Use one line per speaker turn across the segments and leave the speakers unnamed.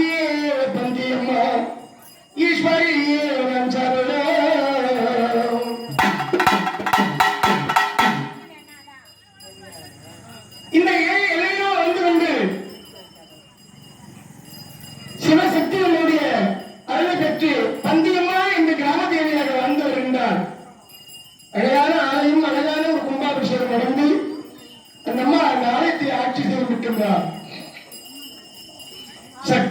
ஈஸ்வரியே தந்தி அம்மா இந்த ஏழு எல்லையிலும் வந்து கொண்டு சிவசக்தியினுடைய அருளை இந்த கிராம தேவையாக வந்து வருகின்றார் அழகான ஒரு கும்பாபிஷேகம் நடந்து அந்த அம்மா அந்த ஆலயத்தை ஆட்சி செய்து விட்டிருந்தார்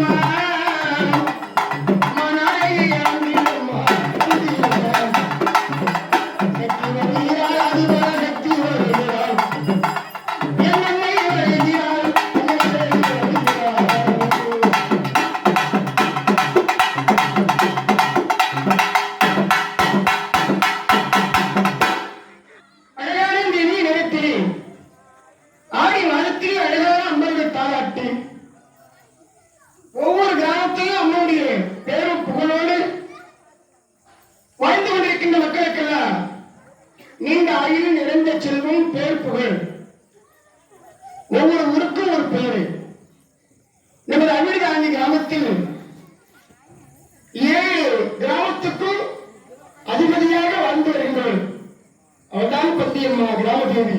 Bye. வாழ்த்தினி ஆடி வாழ்த்தினி அழகான அம்மனுடைய தாராட்டி ஒவ்வொரு கிராமத்திலும் அம்மனுடைய பேரும் புகழோடு வாழ்ந்து கொண்டிருக்கின்ற மக்களுக்கெல்லாம் நீண்ட ஆயுள் நிறைந்த செல்வம் பேர் புகழ். ஒவ்வொரு ஊருக்கும் ஒரு பேரு. நமது அமிர்தாண்டி கிராமத்தில் ஏழு கிராமத்துக்கும் அதிபதியாக வாழ்ந்து வருகின்றவர் அவர்தான் பத்தியம்மா கிராம தேவி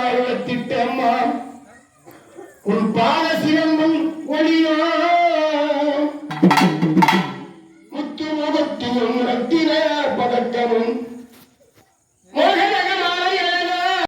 Thank you.